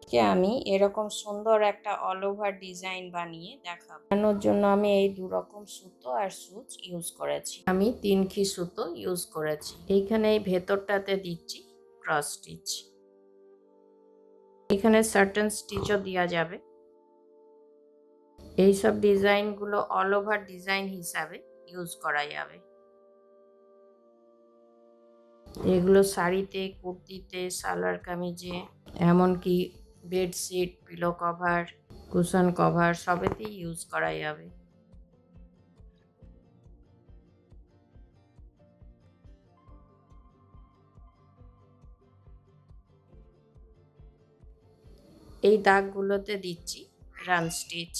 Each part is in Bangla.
আজকে আমি? এরকম সুন্দর একটা অল ওভার ডিজাইন বানিয়ে দেখাবো। বানানোর জন্য আমি এই দু রকম সুতো আর সুচ ইউজ করেছি। আমি তিনখি সুতো ইউজ করেছি। এইখানে এই ভেতরটাতে দিচ্ছি ক্রস স্টিচ এখানে সার্টেন স্টিচও দেওয়া যাবে। এইসব ডিজাইনগুলো অল ওভার ডিজাইন হিসাবে ইউজ করা যাবে। এগুলো শাড়িতে, কুর্তিতে, সালোয়ার কামিজে, এমনকি bedsheet pillow cover cushion cover সবেতেই ইউজ করা যাবে এই দাগগুলোতে দিচ্ছি রান স্টিচ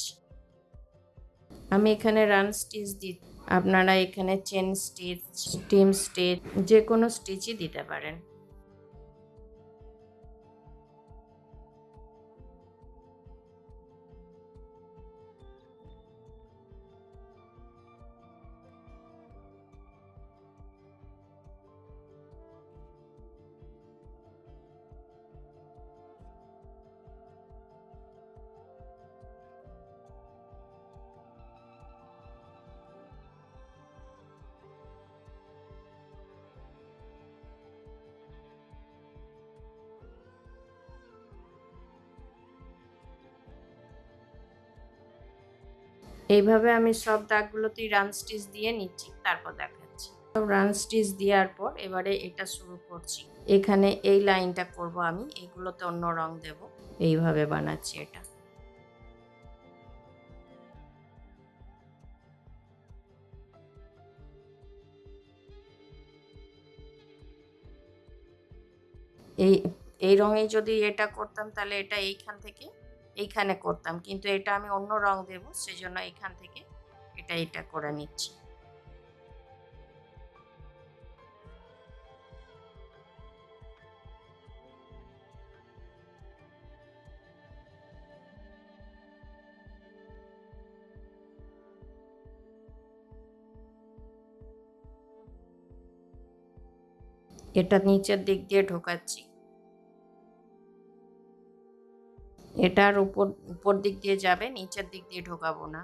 আমি এখানে রান স্টিচ দি, আপনারা এখানে চেন স্টিচ স্টিম স্টিচ যে কোনো স্টিচই দিতে পারেন। এইভাবে আমি সব দাগগুলোতেই রান স্টিচ দিয়ে নিচ্ছি, তারপর দেখাচ্ছি। সব রান স্টিচ দেওয়ার পর এবারে এটা শুরু করছি। এখানে এই লাইনটা করব আমি, এগুলোতে অন্য রং দেব। এইভাবে বানাচ্ছি এটা। এই এই রঙে যদি এটা করতাম তাহলে এটা এইখান থেকে এইখানে করতাম। কিন্তু এটা আমি অন্য রং দেব, সেজন্য এখান থেকে এটা এটা করে নিচ্ছি। এটা নিচের দিক দিয়ে ঢোকাচ্ছি। এটার উপর উপর দিক দিয়ে যাবে নিচের দিক দিয়ে ঢোকাবো না।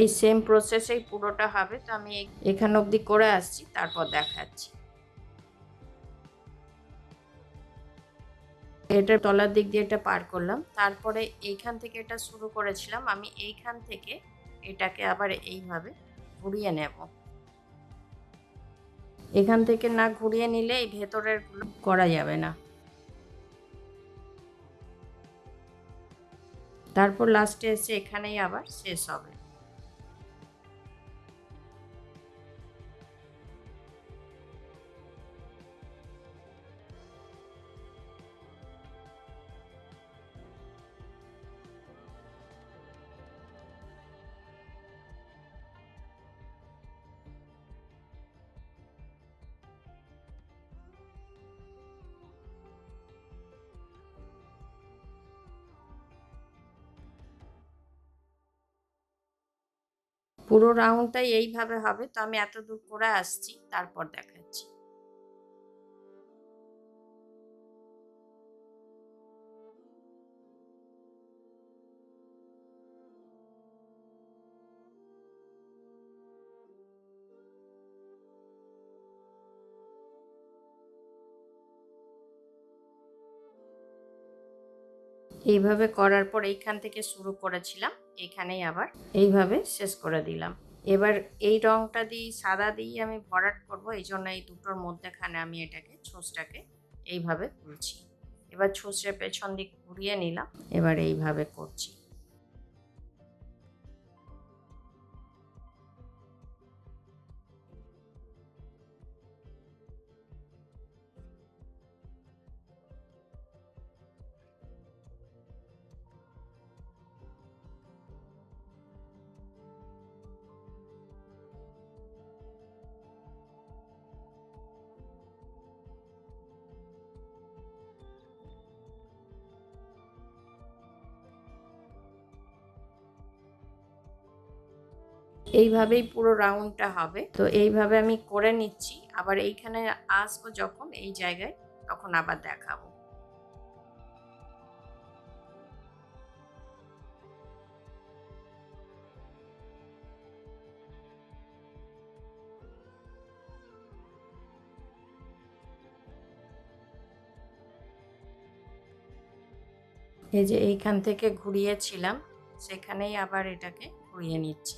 এই সেম প্রসেসেই পুরোটা হবে, তো আমি এখান অবধি করে আসছি, তারপর দেখাচ্ছি। এটা তলার দিক দিয়ে এটা পার করলাম, তারপরে এইখান থেকে এটা শুরু করেছিলাম, আমি এইখান থেকে এটাকে আবার এইভাবে ঘুরিয়ে নেব। এখান থেকে না ঘুরিয়ে নিলে এই ভেতরের করা যাবে না। তারপর লাস্টে এসে এখানেই আবার শেষ হবে। পুরো রাউন্ডটাই এইভাবে হবে। তো আমি এত দূর করে আসছি, তারপর দেখাচ্ছি। এইভাবে করার পর এইখান থেকে শুরু করেছিলাম। এখানেই আবার এইভাবে শেষ করে দিলাম। এবার এই রংটা দিয়ে সাদা দিয়ে আমি ভরাট করব। এই জন্য এই দুটোর মধ্যেখানে আমি এটাকে, ছোঁচটাকে এইভাবে খুলছি এবার ছোঁচের পেছন দিক ঘুরিয়ে নিলাম। এবার এইভাবে করছি। এইভাবেই পুরো রাউন্ডটা হবে। তো এইভাবে আমি করে নিচ্ছি। আবার এইখানে আসব যখন এই জায়গায়, তখন আবার দেখাবো। এই যে এইখান থেকে ঘুরিয়েছিলাম, সেখানেই আবার এটাকে ঘুরিয়ে নিচ্ছি।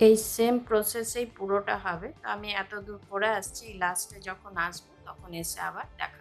এই সেম প্রসেসেই পুরোটা হবে। তো আমি এত দূর করে আসছি লাস্টে যখন আসব তখন এসে আবার দেখাবো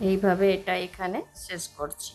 এইভাবে এটা এখানে শেষ করছি।